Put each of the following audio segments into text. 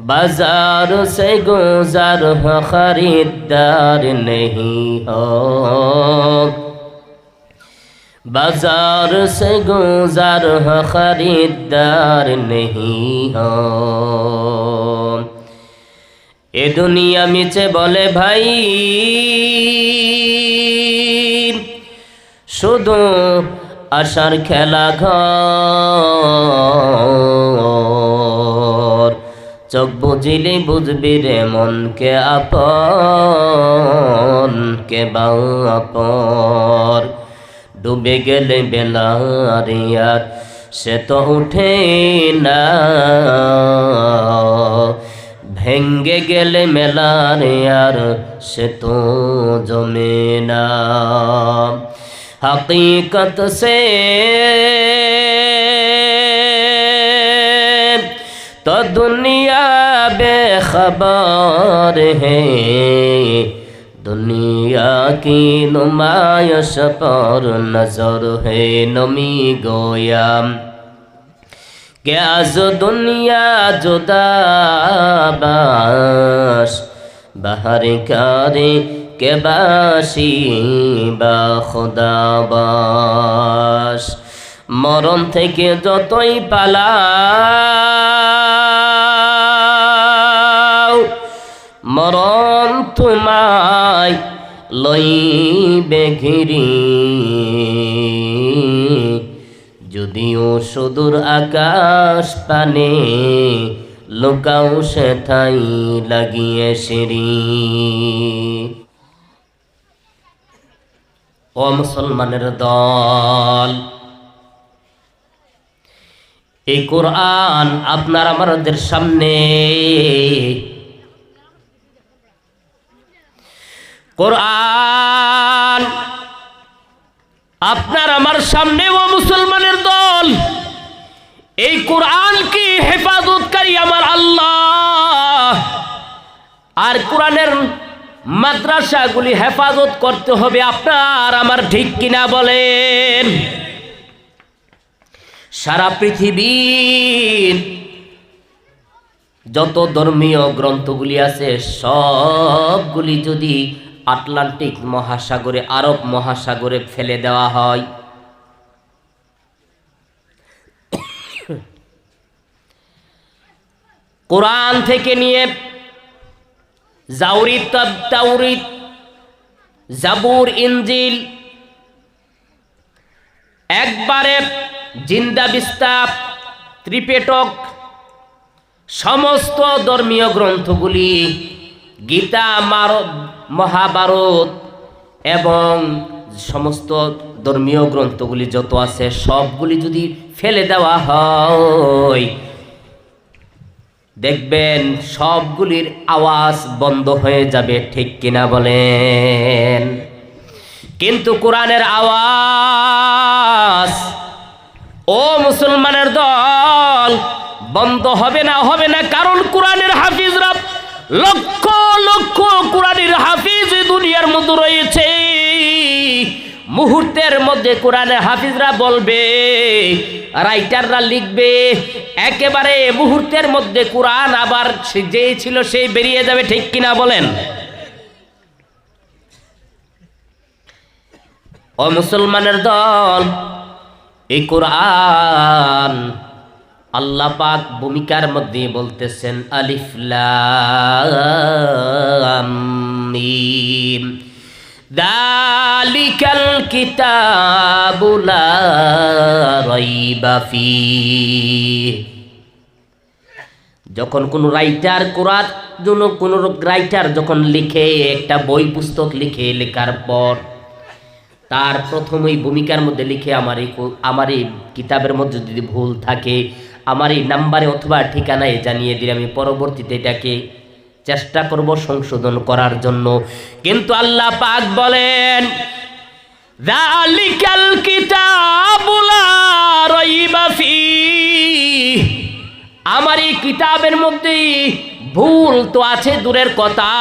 बाजार से गुजर हो खरीदार नहीं हो बाजार से गुजर हो खरीदार नहीं हो এ দুনিয়া মিছে বলে ভাই শুধু আশার খেলা ঘর চোখ বুঝিলি বুঝবি রে মনকে আপন, কে বাউ আপর ডুবে গেলে বেলারিয়ার সে তো উঠে না। ভেঙ্গে গেলে মেলারিয়ার সে তো জমে না। হাকিকত সে দুনিয়া বেখবর হে। দুনিয়া কি নুমায়স পর নজর হে নমি গোয়াম কে আজ দুনিয়া জোদাবাস বাহার কারে কে বাসি বা খোদাবাস মরণ থেকে যতই পালা মরণ তোমায় লইবে ঘিরি। যদিও সুদূর আকাশ পানে লোকাও সেথাই লাগিয়ে সিঁড়ি। ও মুসলমানের দল, এই কোরআন আপনার আমাদের সামনে কোরআন। আপনার আমার সামনে ও মুসলমানের দল, এই কোরআন কি হেফাজতকারী আমার আল্লাহ। আর কোরআনের মাদ্রাসাগুলি হেফাজত করতে হবে আপনার, আমার ঠিক কিনা বলেন? সারা পৃথিবীর যত ধর্মীয় গ্রন্থগুলি আছে, সবগুলি যদি আটলান্টিক মহাসাগরে, আরব মহাসাগরে ফেলে দেওয়া হয়। কোরআন থেকে নিয়ে জাউরিত তাউরিত জাবুর ইঞ্জিল একবারে জিন্দা বিস্তাপ ত্রিপেটক, সমস্ত ধর্মীয় গ্রন্থগুলি গীতা মার মহাভারত এবং সমস্ত ধর্মীয় গ্রন্থগুলি যত আছে সবগুলি যদি ফেলে দেওয়া হয়, দেখবেন সবগুলির আওয়াজ বন্ধ হয়ে যাবে, ঠিক কিনা বলেন? কিন্তু কোরআনের আওয়াজ, ও মুসলমানের দল, বন্ধ হবে না হবে না, কারণ কোরআনের হাফিজরা লক্ষ দুনিয়ার রয়েছে। মুহূর্তের মধ্যে কোরআনের হাফিজরা বলবে, রাইটাররা লিখবে, একেবারে মুহূর্তের মধ্যে কোরআন আবার যে ছিল সেই বেরিয়ে যাবে, ঠিক কিনা বলেন? ও মুসলমানের দল, এই কোরআন আল্লাহ পাক ভূমিকার মধ্যে বলতেছেন, আলিফ লাম, মিম। দালিকাল কিতাবুলা যখন কোনো রাইটার কোরআন জন্য কোনো রাইটার যখন লিখে, একটা বই পুস্তক লিখে লেখার পর, তার প্রথম ওই ভূমিকার মধ্যে লিখে আমার এই আমার এই কিতাবের মধ্যে যদি ভুল থাকে, আমার এই নাম্বারে অথবা ঠিকানায় জানিয়ে দিলে আমি পরবর্তীতে এটাকে চেষ্টা করব সংশোধন করার জন্য। কিন্তু আল্লাহ পাক বলেন আমার এই কিতাবের মধ্যে ভুল তো আছে, দূরের কথা।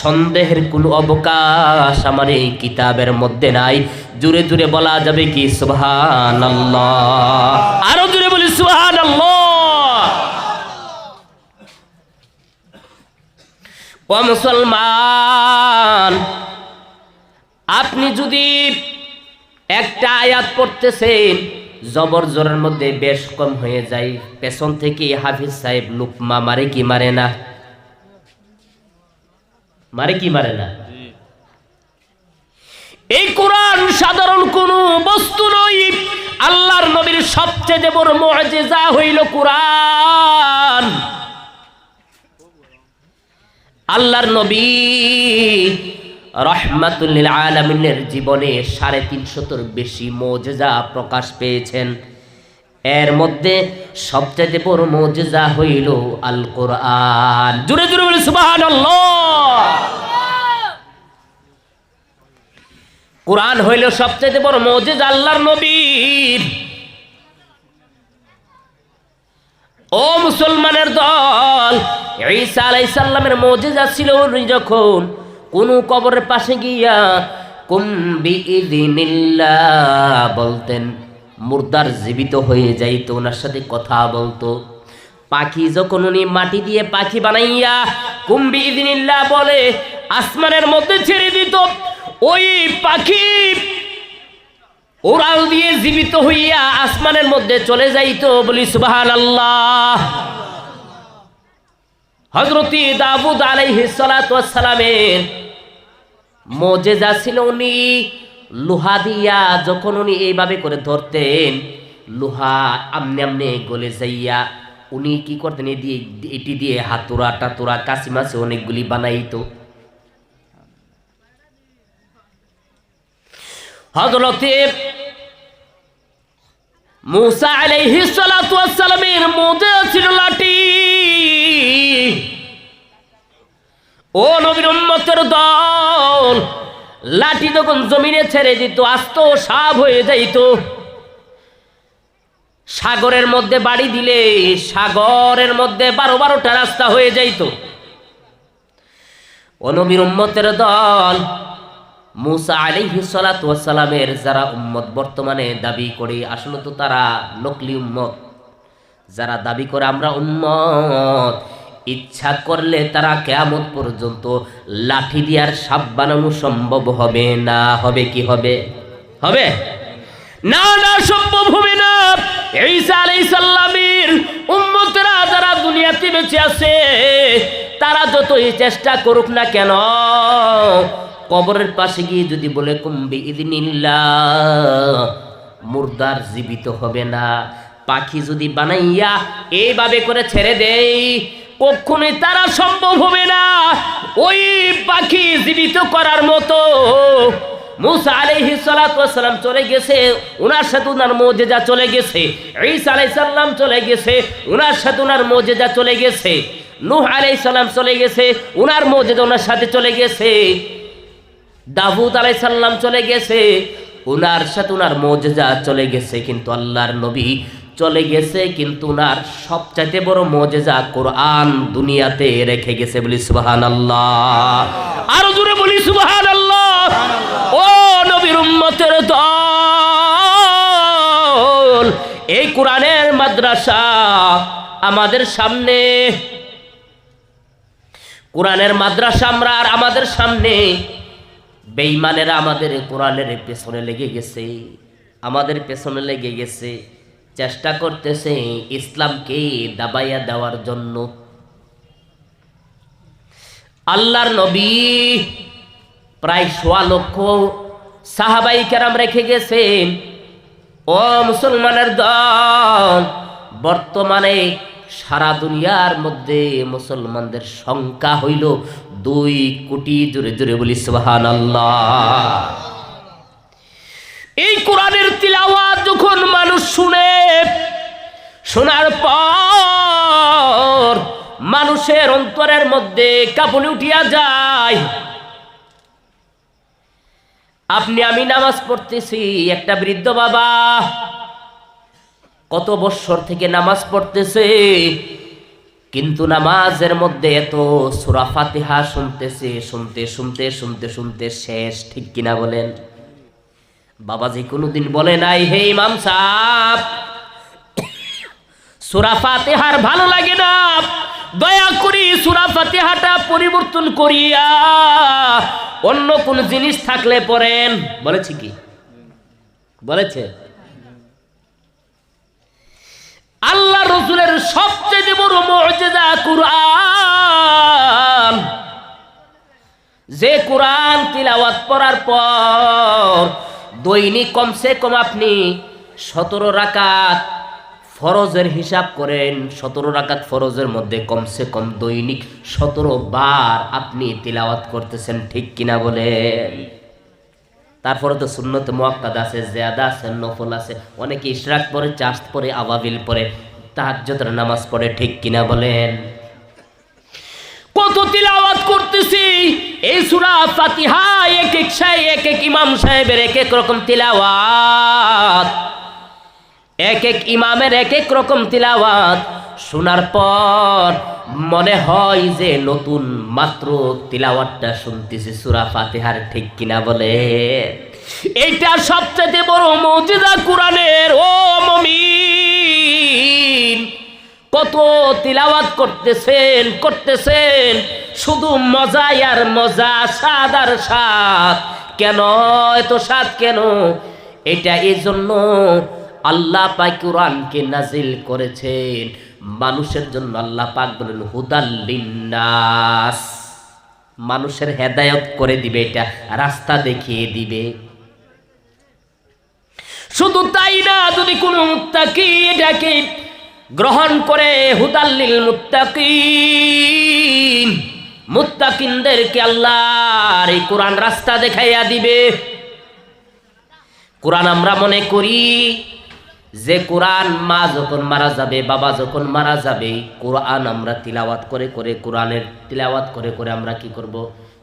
সন্দেহের কোনো অবকাশ আমার এই কিতাবের মধ্যে নাই। জুড়ে জুড়ে বলা যাবে কি? সুবহান আরও জুড়ে বলি সুবহান ও মুসলমান, আপনি যদি একটা আয়াত পড়তেছেন, জবর জোরের মধ্যে বেশ কম হয়ে যায়, পেছন থেকে হাফিজ সাহেব লুকমা মারে কি মারে না? মারে কি মারে না? এই কোরআন সাধারণ কোন বস্তু নয়, আল্লাহর নবীর সবচেয়ে বড় মুআজিজা হইল কোরআন। আল্লাহর নবী রহমাতুল্লিল আলমিনের জীবনে সাড়ে তিনশতর বেশি মোজেজা প্রকাশ পেয়েছেন। এর মধ্যে সবচেয়ে বড় মোজেজা হইল আল কোরআন জুড়ে জুড়ে বলে সুবাহান কোরআন হইল সবচেয়ে বড় মোজেজা আল্লাহর নবীর। ও মুসলমানের দল ঈসা আলাইসাল্লামের মজেজা ছিল উনি যখন কোন কবরের পাশে গিয়া কুম্বি বলতেন, মুর্দার জীবিত হয়ে যাইতো, ওনার সাথে কথা বলতো। পাখি যখন উনি মাটি দিয়ে পাখি বানাইয়া কুম্বি ইদিনিল্লাহ বলে, আসমানের মধ্যে ছেড়ে দিত। ওই পাখি ওরাল দিয়ে জীবিত হইয়া আসমানের মধ্যে চলে যাইতো। বলি সুবাহান আল্লাহ হজরতি দাবুদ আলাইহিসালামের মজেজা ছিল উনি লোহা দিয়া যখন উনি এইভাবে করে ধরতেন, লোহা আমনে আমনে গলে যাইয়া উনি কি করতেন দিয়ে, এটি দিয়ে হাতুরা টাতুরা কাশি মাছে অনেকগুলি বানাইতো। হজরতে মুসা আলাইহি সালাতু ওয়াসসালামের মধ্যে ছিল লাঠি। ও নবীর উম্মতের দল, লাঠি যখন জমিনে ছেড়ে দিত, আস্ত সাপ হয়ে যাইত। সাগরের মধ্যে বাড়ি দিলে সাগরের মধ্যে বারো বারোটা রাস্তা হয়ে যাইত। ও নবীর উম্মতের দল, মুসা আলিহি সালামের যারা উম্মত বর্তমানে দাবি করে, আসলে তো তারা নকলি উম্মত। যারা দাবি করে, আমরা উম্মত। ইচ্ছা করলে তারা কেয়ামত পর্যন্ত লাঠি দিয়ার সাপ বানানো সম্ভব হবে না। হবে কি হবে? হবে? না না, সম্ভব হবে না। ঈসা আলাইহিস সালামের উম্মতরা যারা দুনিয়াতে বেঁচে আছে, তারা যতই চেষ্টা করুক না কেন, কবরের পাশে গিয়ে যদি বলে কুম্বি ইদিনিল্লাহ মুর্দার জীবিত হবে না। পাখি যদি বানাইয়া এইভাবে করে ছেড়ে দেই, কখনোই তারা সম্ভব হবে না। ওই পাখি জীবিত করার মতো। মুসা আলাইহি সালাম চলে গেছে, উনার সাথে উনার মজেজা চলে গেছে। ঈসা আলাইহিস সালাম চলে গেছে, উনার সাথে উনার মজেজা চলে গেছে। নূহ সালাম চলে গেছে, উনার মজেজা উনার সাথে চলে গেছে। দাউদ আলাই সাল্লাম চলে গেছে, উনার সাথে উনার মজেজা চলে গেছে, কিন্তু আল্লাহর নবী চলে গেছে, কিন্তু উনার সবচাইতে বড় মজেজা কোরআন দুনিয়াতে রেখে গেছে বলি সুবাহান আল্লাহ আরও জোরে বলি সুবাহান আল্লাহ ও নবীর উম্মতের দল, এই কোরআনের মাদ্রাসা আমাদের সামনে। কোরআনের মাদ্রাসা আমরা আর আমাদের সামনে। বেইমানেরা আমাদের কোরআনের পেছনে লেগে গেছে, আমাদের পেছনে লেগে গেছে। চেষ্টা করতেছে ইসলামকে দাবাইয়া দেওয়ার জন্য। আল্লাহর নবী প্রায় সোয়া লক্ষ সাহাবাই কেরাম রেখে গেছেন। ও মুসলমানের দল, বর্তমানে সারা দুনিয়ার মধ্যে মুসলমানদের সংখ্যা হইল দুই কোটি, জোরে জোরে বলি সুবাহান এই কোরআনের তিলাওয়াত যখন মানুষ শুনে, শোনার পর মানুষের অন্তরের মধ্যে কাঁপুনি উঠিয়া যায়। আপনি, আমি নামাজ পড়তেছি, একটা বৃদ্ধ বাবা কত বৎসর থেকে নামাজ পড়তেছে, কিন্তু নামাজের মধ্যে এত সুরা ফাতিহা শুনতেছে, শুনতে শুনতে শুনতে শুনতে শেষ, ঠিক কিনা বলেন? বাবাজি কোনোদিন বলে নাই, হে ইমাম সাহ সুরা ফাতিহার ভালো লাগে না? দয়া করি সুরা ফাতিহাটা পরিবর্তন করিয়া অন্য কোন জিনিস থাকলে পড়েন। বলেছি কি? বলেছে? আল্লাহ রসুলের সবচেয়ে বড় মর্যাদা কুরআন। যে কোরআন তিলাওয়াত পড়ার পর দৈনিক কমসে কম আপনি সতেরো রাকাত ফরজের হিসাব করেন। সতেরো রাকাত ফরজের মধ্যে কমসে কম দৈনিক সতেরো বার আপনি তিলাওয়াত করতেছেন, ঠিক কিনা বলেন? তারপরে তো সুন্নত মোয়াক্কাদ আছে, জেয়াদা আছে, নফল আছে, অনেকে ইশরাক পরে চাষ পরে আবাবিল পরে তাহাজ্জতের নামাজ পড়ে, ঠিক কিনা বলেন? কত তিলাওয়াত করতেছি? এই সূরা ফাতিহা এক এক সাই এক এক ইমাম সাহেবের এক এক রকম তিলাওয়াত। এক এক ইমামের এক এক রকম তিলাওয়াত। শোনার পর মনে হয় যে নতুন মাত্র তিলাওয়াতটা শুনতেছি সূরা ফাতিহার ঠিক কিনা বলে। এইটা সবচেয়ে বড় মৌজিদা কোরআনের, ও মমিন! কত তিলাওয়াত করতেছেন করতেছেন। শুধু মজাই আর মজা, স্বাদ আর স্বাদ। কেন? এত স্বাদ কেন? এটা এই জন্য আল্লাহ পাক কোরআনকে নাজিল করেছেন। মানুষের জন্য আল্লাহ পাক বলেন হুদাল্লিন্নাস মানুষের হেদায়ত করে দিবে, এটা রাস্তা দেখিয়ে দিবে। শুধু তাই না, যদি কোনো মুত্তাকি এটাকে গ্রহণ করে হুদাল্লিল মুত্তাকিন। মুত্তাকিনদেরকে আল্লাহর এই কোরআন রাস্তা দেখাইয়া দিবে। কোরআন আমরা মনে করি, যে কোরআন মা যখন মারা যাবে, বাবা যখন মারা যাবে, কোরআন আমরা তিলাওয়াত করে করে, কোরআনের তিলাওয়াত করে করে আমরা কি করব?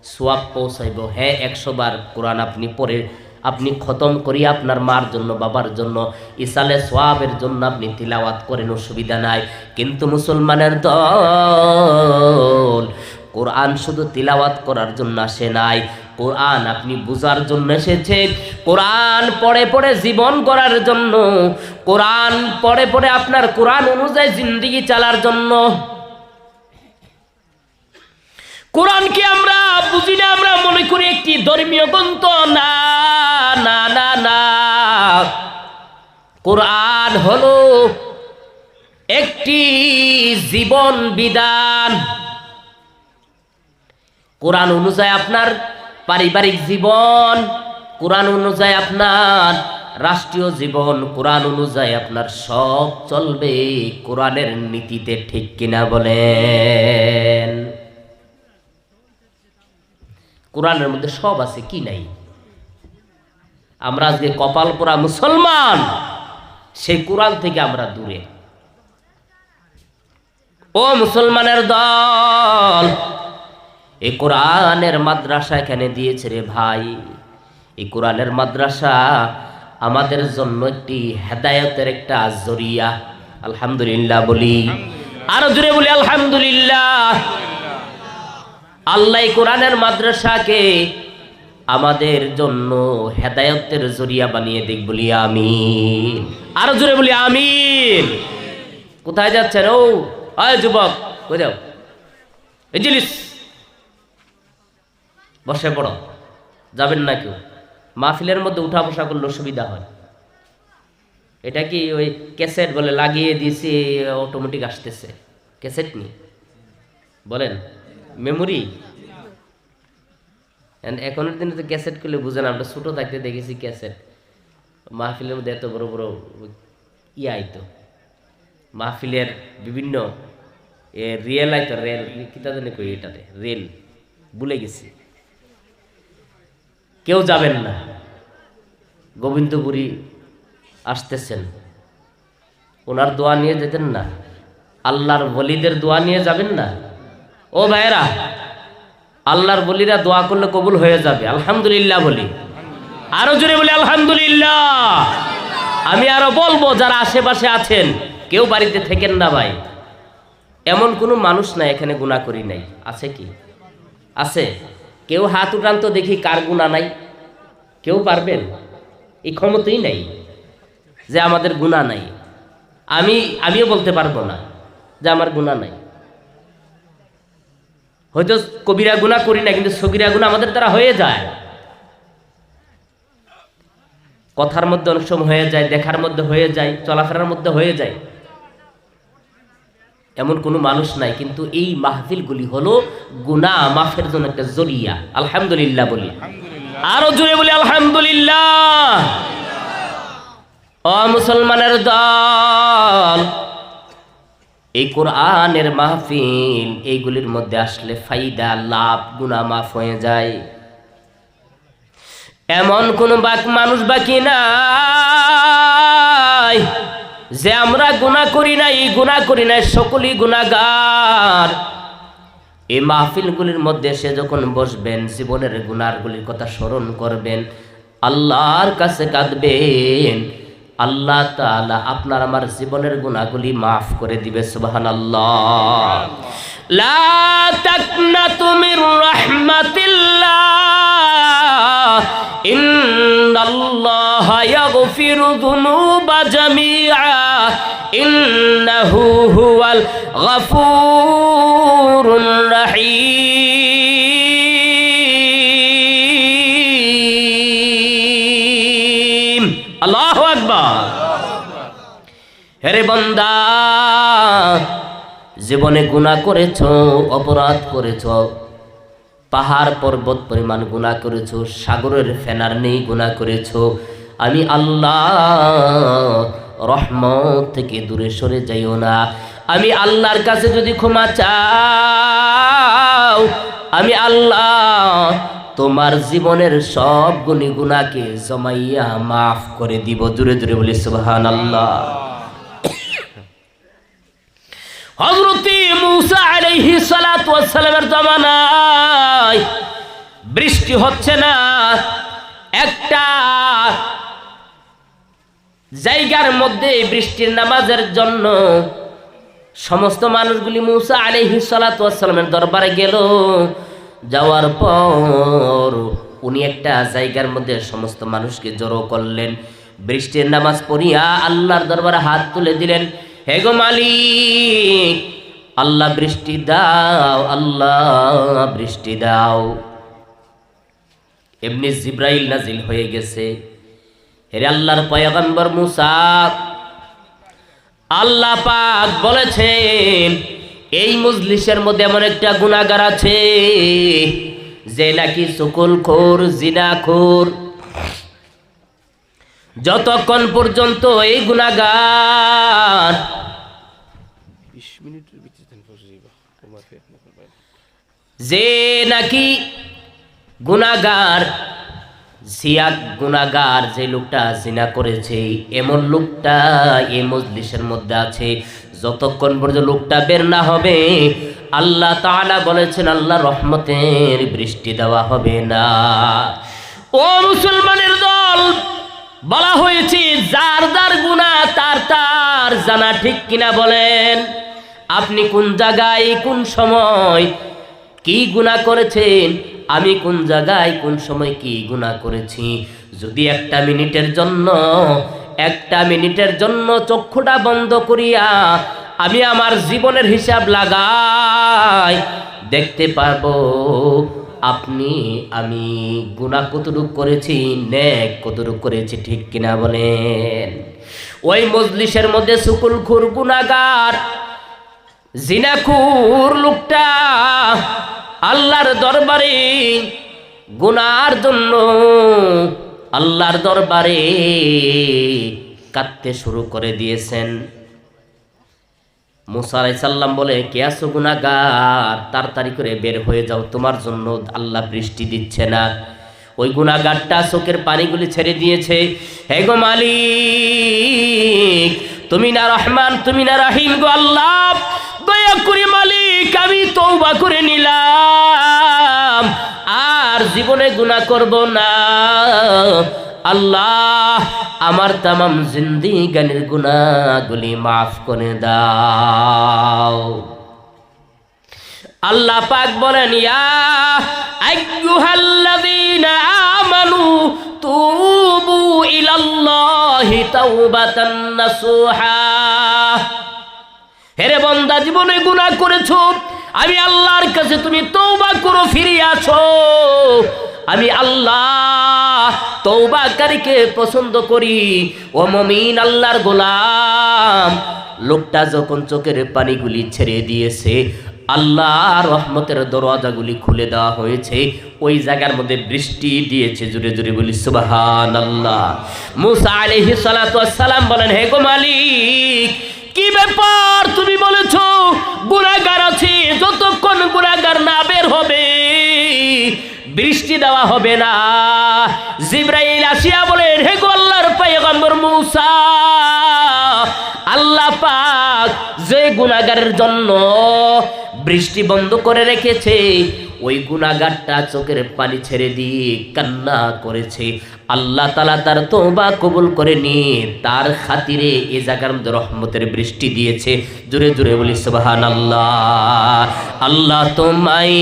সোয়াব পৌঁছাইব। হ্যাঁ একশো বার কোরআন আপনি পড়ে আপনি খতম করি আপনার মার জন্য, বাবার জন্য। ইসালে সোয়াবের জন্য আপনি তিলাওয়াত করেন, অসুবিধা নাই। কিন্তু মুসলমানের দল, কোরআন শুধু তিলাওয়াত করার জন্য আসে নাই। কোরআন আপনি বুঝার জন্য এসেছে। কোরআন পড়ে পড়ে জীবন করার জন্য। কোরআন পড়ে পড়ে আপনার কোরআন অনুযায়ী জিন্দিগি চালার জন্য। কোরআনকে আমরা বুঝি না, আমরা মনে করি একটি ধর্মীয় গ্রন্থ। না না না না। কোরআন হলো একটি জীবন বিধান। কোরআন অনুযায়ী আপনার পারিবারিক জীবন, কোরআন অনুযায়ী আপনার রাষ্ট্রীয় জীবন, কোরআন অনুযায়ী আপনার সব চলবে। কোরআনের নীতিতে ঠিক কিনা বলেন। কোরআনের মধ্যে সব আছে, কি নাই? আমরা আজকে কপাল পোড়া মুসলমান, সেই কোরআন থেকে আমরা দূরে। ও মুসলমানের দল এই কোরআনের মাদ্রাসা এখানে দিয়েছে রে ভাই। এই কোরআনের মাদ্রাসা আমাদের জন্য একটি হেদায়তের একটা জরিয়া। আলহামদুলিল্লাহ বলি। আরও জুড়ে বলি, আলহামদুলিল্লাহ। আল্লাহ কোরআনের মাদ্রাসাকে আমাদের জন্য হেদায়তের জরিয়া বানিয়ে দিক বলি আমি আরও জোরে বলি আমিন। কোথায় যাচ্ছেন? ও, আয় যুবক এই জিনিস বসে পড়ো। যাবেন না কেউ। মাহফিলের মধ্যে উঠা বসা করলে সুবিধা হয়। এটা কি ওই ক্যাসেট বলে? লাগিয়ে দিয়েছি অটোমেটিক আসতেছে। ক্যাসেট নি বলেন। মেমোরি এখনের দিনে তো ক্যাসেট করলে বুঝেন আমরা ছোটো থাকতে দেখেছি ক্যাসেট মাহফিলের মধ্যে এত বড় বড় ইয়ে আইতো। মাহফিলের বিভিন্ন রিয়েল আইতো রেল কিতা জানি কই এটাতে রেল ভুলে গেছি। কেউ যাবেন না। গোবিন্দপুরী আসতেছেন। ওনার দোয়া নিয়ে যেতেন না। আল্লাহর বলিদের দোয়া নিয়ে যাবেন না? ও ভাইরা আল্লাহর বলিরা দোয়া করলে কবুল হয়ে যাবে। আলহামদুলিল্লাহ বলি। আরও জোরে বলি, আলহামদুলিল্লাহ। আমি আরও বলব, যারা আশেপাশে আছেন, কেউ বাড়িতে থেকেন না ভাই। এমন কোনো মানুষ নাই, এখানে গুণা করি নাই। আছে কি? আছে। কেউ হাত উঠান তো দেখি কার গুণা নাই। কেউ পারবেন? এই ক্ষমতাই নাই যে আমাদের গুণা নাই। আমি, আমিও বলতে পারব না যে আমার গুণা নাই। হয়তো কবিরা গুণা করি না কিন্তু সগিরা গুণা আমাদের দ্বারা হয়ে যায়। কথার মধ্যে অনেক সময় হয়ে যায় দেখার মধ্যে হয়ে যায় চলাফেরার মধ্যে হয়ে যায়। এমন কোনো মানুষ নাই কিন্তু এই মাহফিলগুলি হলো গুনাহ মাফের জন্য একটা জরিয়া। আলহামদুলিল্লাহ বলি। আরও জোরে বলি আলহামদুলিল্লাহ। অ মুসলমানের দল এই কোরআনের মাহফিল, এইগুলির মধ্যে আসলে ফাইদা লাভ গুনা মাফ হয়ে যায়। এমন কোন বাক মানুষ বাকি নাই যে আমরা গুণা করি নাই গুণা করি নাই, সকলই গুণাগার এই মাহফিলগুলির মধ্যে সে যখন বসবেন, জীবনের গুনারগুলির কথা স্মরণ করবেন, আল্লাহর কাছে কাঁদবেন আল্লাহ তাআলা আপনার আমার জীবনের গুণাগুলি মাফ করে দিবে সুবাহান আল্লাহ মির রাহমাতিল্লাহ। ইন্নাল্লাহা ইয়াগফিরু যুনুবা জামিআ। ইন্নাহু হুয়াল গফুরুর রহিম। হেরে বন্দা, জীবনে গুনাহ করেছ, অপরাধ করেছ, পাহাড় পর্বত পরিমাণ গুনাহ করেছ, সাগরের ফেনার নেই গুনাহ করেছ, আমি আল্লাহ রহমত থেকে দূরে সরে যাইও না। আমি আল্লাহর কাছে যদি ক্ষমা চাও, আমি আল্লাহ তোমার জীবনের সব গুণী গুণাকে জমাইয়া মাফ করে দিব। দূরে দূরে বলি সুবহান আল্লাহ হজরতি মুসা আলাইহি সালাতু ওয়াসসালামের জামানায় বৃষ্টি হচ্ছে না। একটা জায়গার মধ্যে বৃষ্টির নামাজের জন্য সমস্ত মানুষগুলি মুসা আলাইহি সালাতু ওয়াসসালামের দরবারে গেল। যাওয়ার পর উনি একটা জায়গার মধ্যে সমস্ত মানুষকে জড়ো করলেন। বৃষ্টির নামাজ পড়িয়া আল্লাহর দরবারে হাত তুলে দিলেন। হে গো মালিক, আল্লাহ বৃষ্টি দাও, আল্লাহ বৃষ্টি দাও। এমনি জিব্রাইল নাজিল হয়ে গেছে। হেরে আল্লাহর পয়গম্বর মুসা, আল্লাহ পাক বলেছেন, এই মজলিসের মধ্যে এমন একটা গুণাগার আছে, যে নাকি সুকুল খোর জিনা খোর যতক্ষণ পর্যন্ত এই গুণাগার যে নাকি গুণাগার জিয়াক গুণাগার যে লোকটা জিনা করেছে এমন লোকটা এই মজলিসের মধ্যে আছে। যতক্ষণ পর্যন্ত লোকটা বের না হবে আল্লাহ তাআলা বলেছেন আল্লাহ রহমতের বৃষ্টি দেওয়া হবে না। ও মুসলমানের দল বলা হয়েছে, যার যার গুণা, তার তার জানা ঠিক কিনা বলেন। আপনি কোন জায়গায়, কোন সময় কি গুণা করেছেন? আমি কোন জায়গায়, কোন সময় কি গুণা করেছি? যদি একটা মিনিটের জন্য, একটা মিনিটের জন্য চক্ষুটা বন্ধ করিয়া আমি আমার জীবনের হিসাব লাগাই, দেখতে পারব আপনি, আমি গুণা কতটুক করেছি নেক কতটুক করেছি, ঠিক কিনা বলেন। ওই মজলিসের মধ্যে সুকুল খুর গুণাগার জিনাকুর লোকটা আল্লাহর দরবারে গুনার জন্য আল্লাহর দরবারে কাঁদতে শুরু করে দিয়েছেন। মুসা বলে, কে আছো গুনাগার তাড়াতাড়ি করে বের হয়ে যাও, তোমার জন্য আল্লাহ বৃষ্টি দিচ্ছে না। ওই গুনাগারটা চোখের পানিগুলি ছেড়ে দিয়েছে। হে গো মালিক, তুমি না রহমান, তুমি না রাহিম গো আল্লাহ। দয়া করে মালিক, আমি তৌবা করে নিলাম। আর জীবনে গুনাহ করব না। আল্লাহ আমার তামাম জিন্দিগানির গুনাহগুলি মাফ করে দাও। আল্লাহ পাক বলেন, ইয়া আইয়ুহাল্লাযীনা আমানু তুবু ইলাল্লাহি তাওবাতান নাসুহা। হেরে বন্দা, জীবনে গুনাহ করেছ, আমি আল্লাহর কাছে তুমি তৌবা করো ফিরে আসো আমি আল্লাহ তৌবাকারীকে পছন্দ করি। ও মমিন আল্লাহর গোলাম। লোকটা যখন চোখের পানিগুলি ছেড়ে দিয়েছে আল্লাহ রহমতের দরওয়াজাগুলি খুলে দেওয়া হয়েছে। ওই জায়গার মধ্যে বৃষ্টি দিয়েছে জুড়ে জুড়ে বলি সুবাহান আল্লাহ মুসা আলহি সালাম বলেন, হে গো মালিক, কি ব্যাপার তুমি বলেছ? গুণাগার আছে, যতক্ষণ গুণাগার না বের হবে বৃষ্টি দেওয়া হবে না। জিব্রাইল আসিয়া বলে হে গোল্লার পাইগম্বর মুসা আল্লাহ পাক যে গুণাগারের জন্য বৃষ্টি বন্ধ করে রেখেছে, ওই গুণাগারটা চোখের পানি ছেড়ে দিয়ে কান্না করেছে। আল্লাহ তালা তার তোবা কবুল করে নিয়ে তার খাতিরে এ জায়গার মধ্যে রহমতের বৃষ্টি দিয়েছে। জোরে জোরে বলি সুবাহান আল্লাহ আল্লাহ তোমায়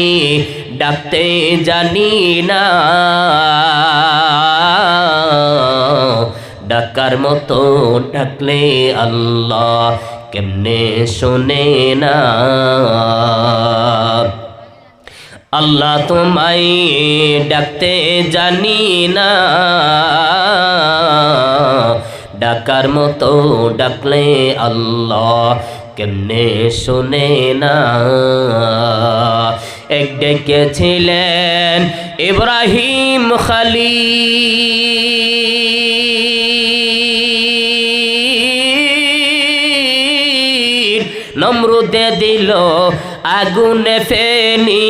ডাকতে জানি না। ডাকার মতো ডাকলে আল্লাহ কেমনে শোনে না? আল্লাহ তোমায় ডাকতে জানি না। ডাকার মতো ডাকলে আল্লাহ কেমনে শোনে না? এক ডেকেছিলেন ইব্রাহিম খালিল। নমরুদে দিল আগুনে ফেনি।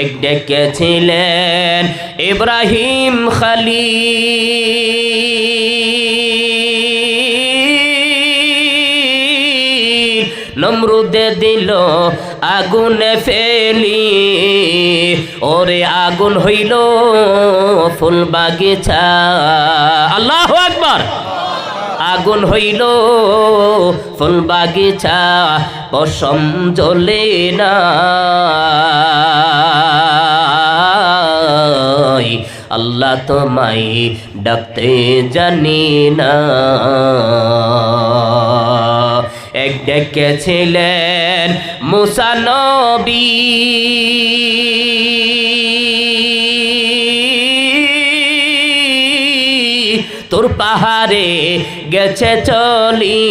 এক ডেকেছিলেন ইব্রাহিম খালিল। নমরুদে দিল আগুনে ফেলি ওরে আগুন হইল ফুল বাগিচা আল্লাহ আকবার। আগুন হইল, ফুল বাগিচা, পশম জ্বলে না। আল্লাহ তোমায় ডাকতে জানি না। এক ডেকেছিলেন মুসানবী তোর পাহাড়ে গেছে চলি।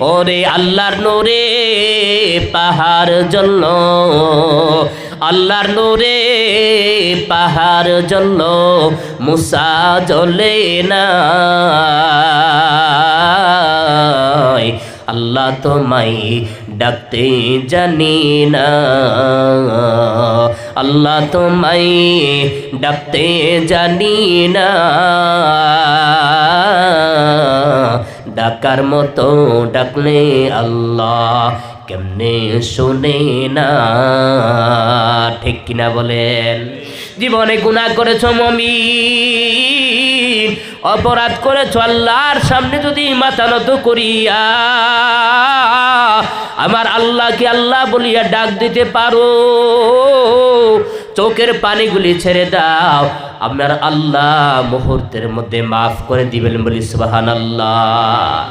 ওরে আল্লাহর নোরে পাহাড় জন্য, আল্লাহর নোরে পাহাড় জন্য মুসা জ্বলে না। আল্লাহ তোমায় ডাকতে জানি না। আল্লাহ তোমায় ডাকতে জানি না। ডাকার মতো ডাকলে আল্লাহ কেমনে শোনে না। ঠিক কিনা বলেন? জীবনে গুণা করেছ মমি অপরাধ করেছ আল্লাহর সামনে যদি মাথা নত করিয়া, আমার আল্লাহকে আল্লাহ বলিয়া ডাক দিতে পারো। চোখের পানিগুলি ছেড়ে দাও। আপনার আল্লাহ মুহূর্তের মধ্যে মাফ করে দিবেন বলি সুবাহান আল্লাহ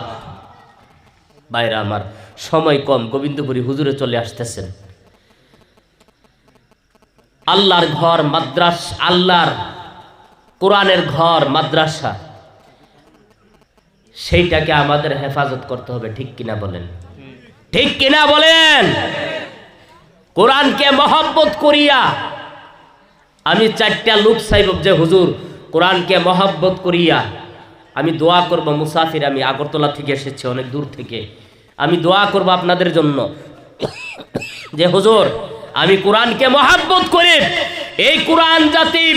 বাইরে আমার, সময় কম। গোবিন্দপুরী হুজুরে চলে আসতেছেন। আল্লাহর ঘর, মাদ্রাস, আল্লাহর কোরআনের ঘর, মাদ্রাসা, সেইটাকে আমাদের হেফাজত করতে হবে, ঠিক কিনা বলেন? ঠিক কিনা বলেন? কোরআনকে মহব্বত করিয়া, আমি চারটা লোক সাহেব যে, হুজুর, কোরআনকে মহব্বত করিয়া, আমি দোয়া করব, মুসাফির, আমি আগরতলা থেকে এসেছি, অনেক দূর থেকে। আমি দোয়া করব আপনাদের জন্য। যে, হুজুর, আমি কোরআনকে মহাব্বত করি। এই কোরআন জাতি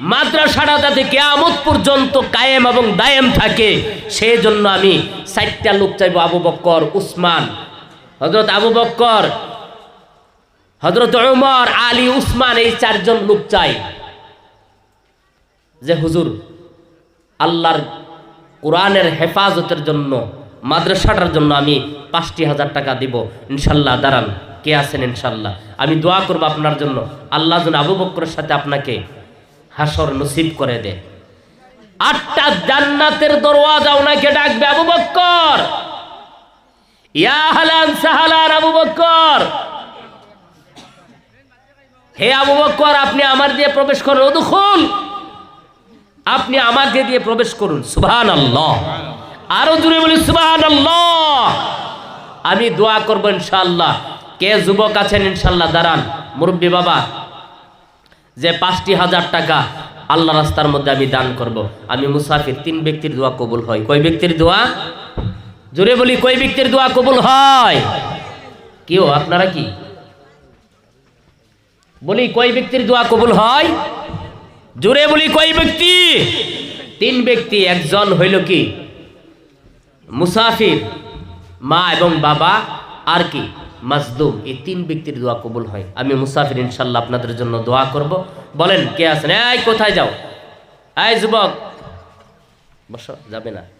মাদ্রাসাটা যাতে কেয়ামত পর্যন্ত কায়েম এবং দায়েম থাকে সেই জন্য আমি চারটা লোক চাইব আবু বক্কর, উসমান হজরত আবু বক্কর হজরত উমর, আলী, উসমান, এই চারজন লোক চাই। যে হুজুর, আল্লাহর কোরআনের হেফাজতের জন্য, মাদ্রাসাটার জন্য আমি পাঁচটি হাজার টাকা দিব। ইনশাল্লাহ, দাঁড়ান, কে আছেন ইনশাল্লাহ? আমি দোয়া করব আপনার জন্য। আল্লাহ যেন আবু বক্করের সাথে আপনাকে হাসর নসিব করে দে। আটটা জান্নাতের দরওয়াজা ওনাকে ডাকবে, আবু বক্কর। ইয়া হালান সাহালান, আবু বক্কর। হে আবু বক্কর, আপনি আমার দিয়ে প্রবেশ করুন ওদুখুল আপনি আমাকে দিয়ে প্রবেশ করুন সুবহান আল্লাহ আরও জুড়ে বলি সুবহান আল্লাহ আমি দোয়া করব ইনশাল্লাহ কে যুবক আছেন ইনশাল্লাহ দাঁড়ান। মুরব্বী বাবা যে পাঁচটি হাজার টাকা আল্লাহ রাস্তার মধ্যে আমি দান করব। আমি মুসাফির, তিন ব্যক্তির দোয়া কবুল হয়। কয় ব্যক্তির দোয়া? জোরে বলি, কয় ব্যক্তির দোয়া কবুল হয়? কেউ আপনারা কি? বলি, কয় ব্যক্তির দোয়া কবুল হয়? জোরে বলি, কয় ব্যক্তি? তিন ব্যক্তি, একজন হইল কি? মুসাফির, মা এবং বাবা, আর কি? মাজদুম এই তিন ব্যক্তির দোয়া কবুল হয়। আমি মুসাফির ইনশাল্লাহ আপনাদের জন্য দোয়া করব। বলেন, কে আছেন? এই, কোথায় যাও? এই, যুবক। বস, যাবে না।